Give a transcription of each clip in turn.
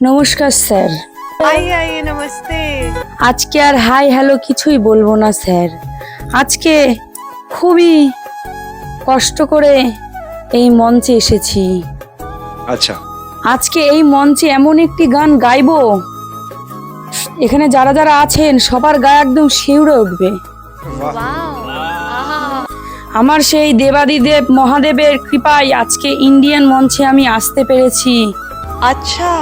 নমস্কার স্যার। নমস্তে। আজকে আর hi hello কিছুই বলব না স্যার। আজকে খুবই কষ্ট করে এই মঞ্চে এসেছি। আচ্ছা। আজকে এই মঞ্চে এমন একটি গান গাইবো এখানে যারা যারা আছেন সবার গায়ে একদম শিউরে উঠবে। আমার সেই দেবাদিদেব মহাদেবের কৃপায় আজকে ইন্ডিয়ান মঞ্চে আমি আসতে পেরেছি। আচ্ছা।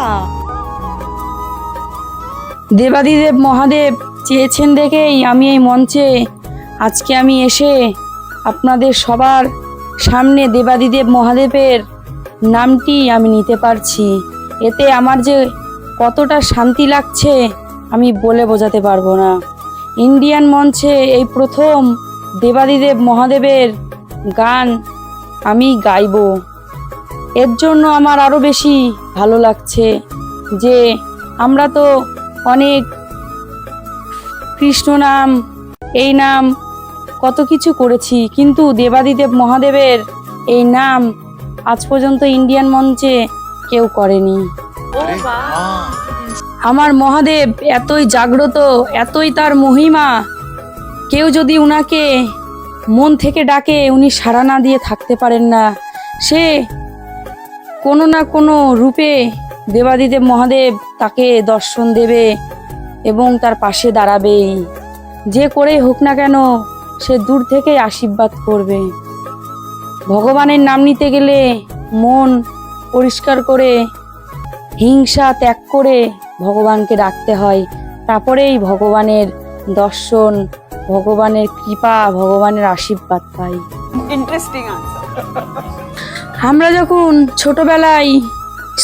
দেবাদিদেব মহাদেব চেয়েছেন দেখেই আমি এই মঞ্চে, আজকে আমি এসে আপনাদের সবার সামনে দেবাদিদেব মহাদেবের নামটি আমি নিতে পারছি। এতে আমার যে কতটা শান্তি লাগছে আমি বলে বোঝাতে পারব না। ইন্ডিয়ান মঞ্চে এই প্রথম দেবাদিদেব মহাদেবের গান আমি গাইবো। এর জন্য আমার আরও বেশি ভালো লাগছে যে আমরা তো অনেক কৃষ্ণ নাম, এই নাম কত কিছু করেছি। কিন্তু দেবাদিদেব মহাদেবের এই নাম আজ পর্যন্ত ইন্ডিয়ান মঞ্চে কেউ করেনি। আমার মহাদেব এতই জাগ্রত, এতই তার মহিমা, কেউ যদি উনাকে মন থেকে ডাকে, উনি সাড়া না দিয়ে থাকতে পারেন না। সে কোনো না কোনো রূপে দেবাদিদেব মহাদেব তাকে দর্শন দেবে এবং তার পাশে দাঁড়াবেই যে করেই হোক না কেন সে দূর থেকে আশীর্বাদ করবে। ভগবানের নাম নিতে গেলে মন পরিষ্কার করে হিংসা ত্যাগ করে ভগবানকে ডাকতে হয়। তারপরেই ভগবানের দর্শন ভগবানের কৃপা ভগবানের আশীর্বাদ পাই। ইন্টারেস্টিং আমরা যখন ছোটবেলায়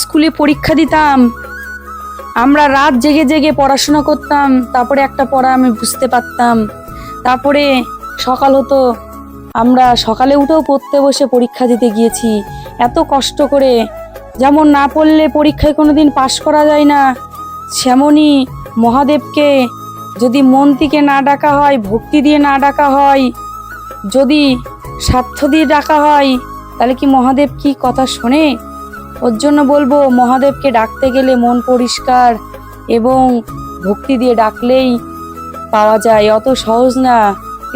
স্কুলে পরীক্ষা দিতাম। আমরা রাত জেগে জেগে পড়াশোনা করতাম, তারপরে একটা পড়া আমি বুঝতে পারতাম। তারপরে সকাল হতো, আমরা সকালে উঠেও পড়তে বসে পরীক্ষা দিতে গিয়েছি। এত কষ্ট করে, যেমন না পড়লে পরীক্ষায় কোনো দিন পাশ করা যায় না, সেমনই মহাদেবকে যদি মন থেকে না ডাকা হয়, ভক্তি দিয়ে না ডাকা হয়, যদি স্বার্থ দিয়ে ডাকা হয়, তাহলে কি মহাদেব কি কথা শোনে? ওর জন্য বলব, মহাদেবকে ডাকতে গেলে মন পরিষ্কার এবং ভক্তি দিয়ে ডাকলেই পাওয়া যায়। অত সহজ না।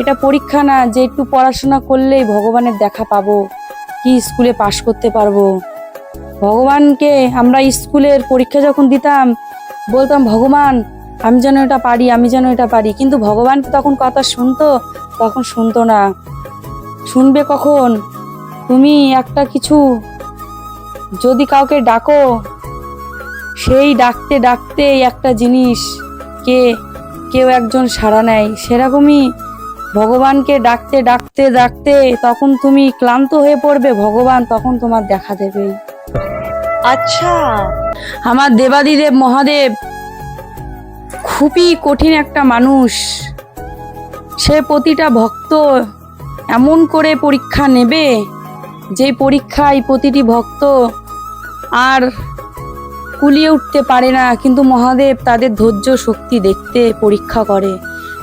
এটা পরীক্ষা না, যে একটু পড়াশোনা করলেই ভগবানের দেখা পাবো, কি স্কুলে পাশ করতে পারব। ভগবানকে আমরা স্কুলের পরীক্ষা যখন দিতাম, বলতাম, ভগবান, আমি যেন এটা পারি, আমি যেন এটা পারি। কিন্তু ভগবান তখন কথা শুনতো, তখন শুনতো না। শুনবে কখন? তুমি একটা কিছু যদি কাউকে ডাকো সেই ডাকতে ডাকতেই একটা জিনিস কে কেউ একজন সাড়া নেয়। সেরকমই ভগবানকে ডাকতে ডাকতে ডাকতে তখন তুমি ক্লান্ত হয়ে পড়বে ভগবান তখন তোমার দেখা দেবে আচ্ছা। আমার দেবাদিদেব মহাদেব খুবই কঠিন একটা মানুষ। সে প্রতিটা ভক্ত এমন করে পরীক্ষা নেবে যে পরীক্ষায় প্রতিটি ভক্ত আর কুলিয়ে উঠতে পারে না, কিন্তু মহাদেব তাদের ধৈর্য শক্তি দেখতে পরীক্ষা করে।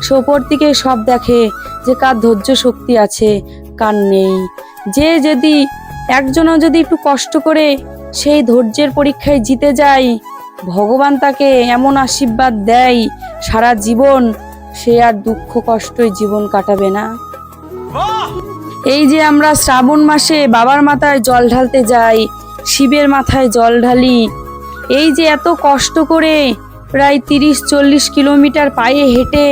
সে ওপর থেকে সব দেখে যে কার ধৈর্য শক্তি আছে, কার নেই। যে যদি একজনও যদি একটু কষ্ট করে সেই ধৈর্যের পরীক্ষায় জিতে যায়, ভগবান তাকে এমন আশীর্বাদ দেয়, সারা জীবন সে আর দুঃখ কষ্টই জীবন কাটাবে না। এই যে আমরা শ্রাবণ মাসে বাবার মাথায় জল ঢালতে যাই, শিবের মাথায় জল ঢালি। এই যে এত কষ্ট করে প্রায় তিরিশ চল্লিশ কিলোমিটার পায়ে হেঁটে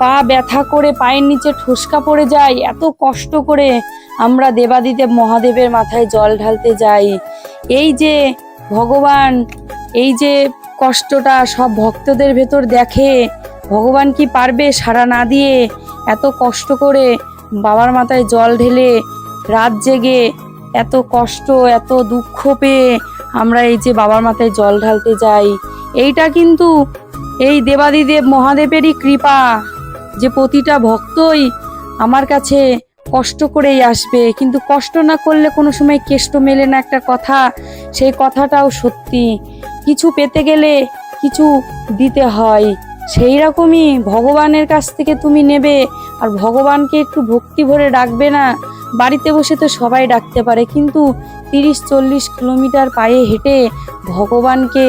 পা ব্যথা করে পায়ের নিচে ঠুসকা পড়ে যায় এত কষ্ট করে আমরা দেবাদিদেব মহাদেবের মাথায় জল ঢালতে যাই। এই যে ভগবান, এই যে কষ্টটা সব ভক্তদের ভেতর দেখে, ভগবান কি পারবে সাড়া না দিয়ে এত কষ্ট করে বাবার মাথায় জল ঢেলে রাত জেগে এত কষ্ট, এত দুঃখ পেয়ে আমরা এই যে বাবার মাথায় জল ঢালতে যাই, এইটা কিন্তু এই দেবাদিদেব মহাদেবেরই কৃপা যে প্রতিটা ভক্তই আমার কাছে কষ্ট করেই আসবে। কিন্তু কষ্ট না করলে কোনো সময় কেষ্ট মেলে না একটা কথা, সেই কথাটাও সত্যি। কিছু পেতে গেলে কিছু দিতে হয়। সেই রকমই ভগবানের কাছ থেকে তুমি নেবে আর ভগবানকে একটু ভক্তি ভরে ডাকবে না। বাড়িতে বসে তো সবাই ডাকতে পারে কিন্তু তিরিশ চল্লিশ কিলোমিটার পায়ে হেঁটে ভগবানকে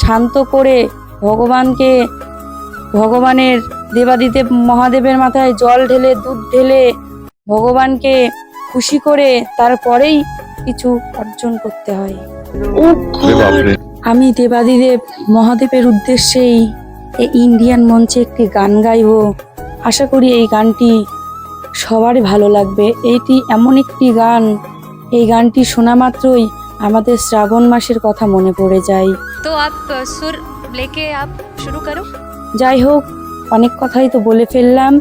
শান্ত করে ভগবানকে ভগবানের দেবাদিদেব মহাদেবের মাথায় জল ঢেলে দুধ ঢেলে ভগবানকে খুশি করে তারপরেই কিছু অর্জন করতে হয়। আমি দেবাদিদেব মহাদেবের উদ্দেশ্যেই এই ইন্ডিয়ান মঞ্চে একটি গান গাইব আশা করি এই গানটি সবারই ভালো লাগবে এইটি এমন একটি গান এই গানটি শোনা মাত্রই আমাদের শ্রাবণ মাসের কথা মনে পড়ে যায় तो आप अ, सुर लेके आप शुरू करो যাই হোক অনেক কথাই তো বলে ফেললাম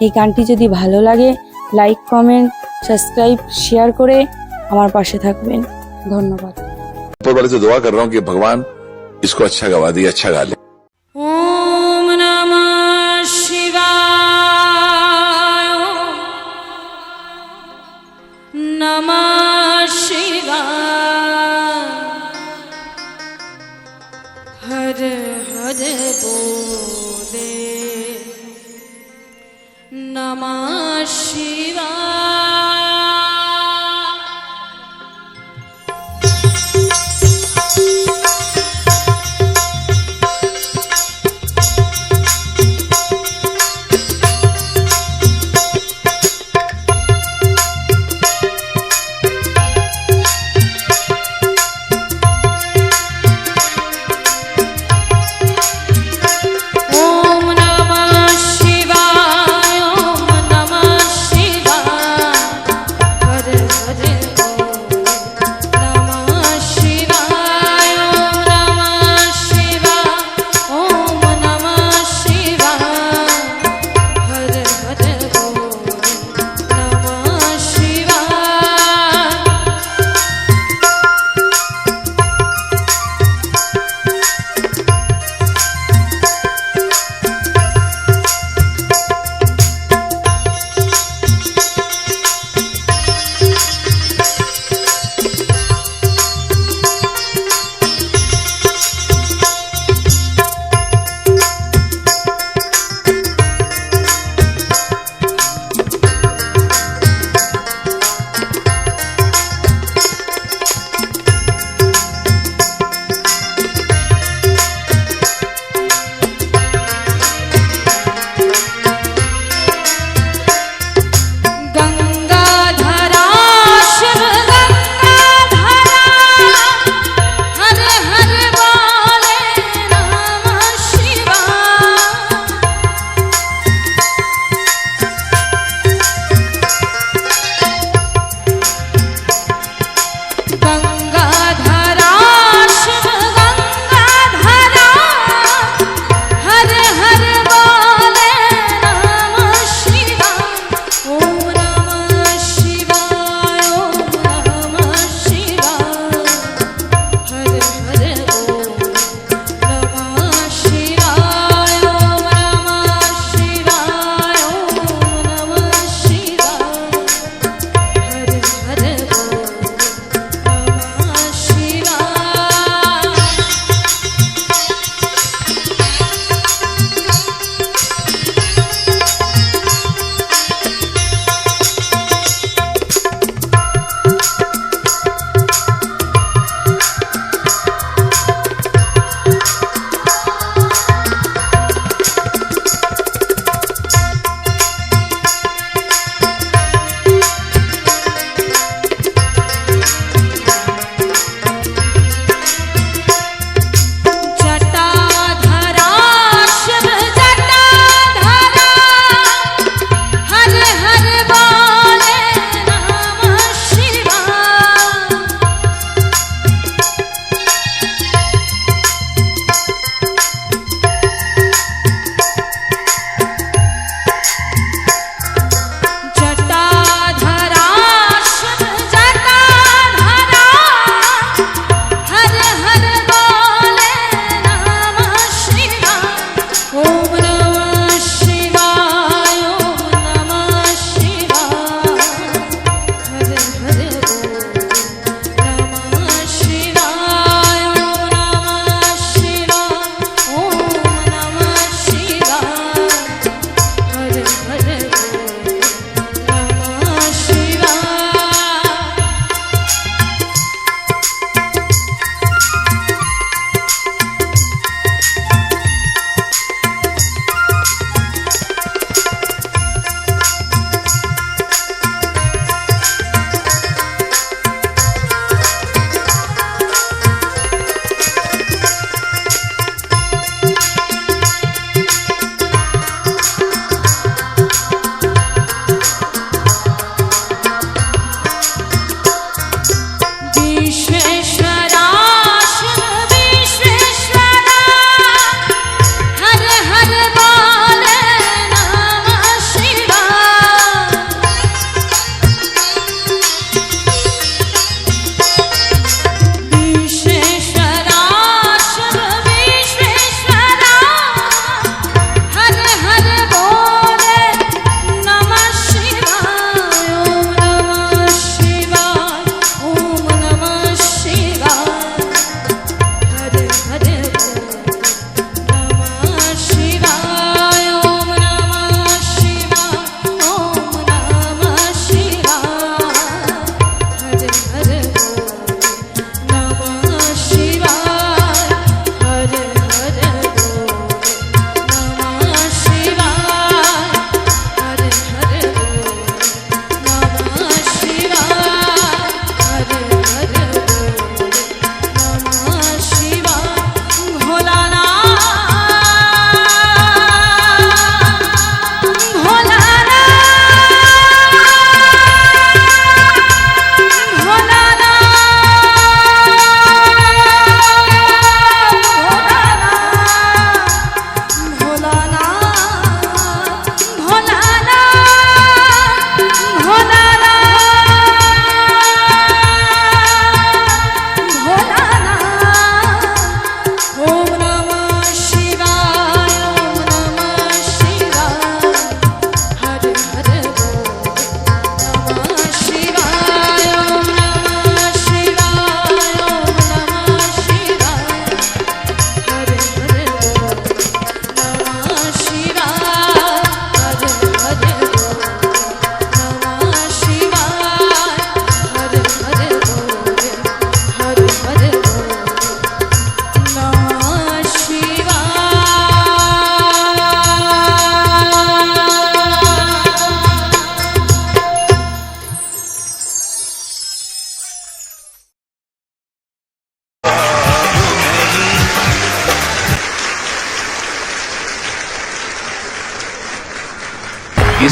এই গানটি যদি ভালো লাগে লাইক কমেন্ট সাবস্ক্রাইব শেয়ার করে আমার পাশে থাকবেন ধন্যবাদ ऊपर वाले से दुआ कर रहा हूँ कि भगवान इसको अच्छा गवा दिए अच्छा गा ले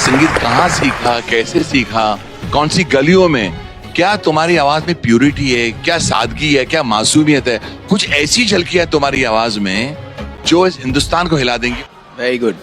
संगीत कहाँ सीखा, कैसे सीखा, कौन सी गलियों में? क्या तुम्हारी आवाज़ में प्योरिटी है? क्या सादगी है? क्या मासूमियत है? कुछ ऐसी झलकी है तुम्हारी आवाज़ में जो इस हिंदुस्तान को हिला देंगी? Very good.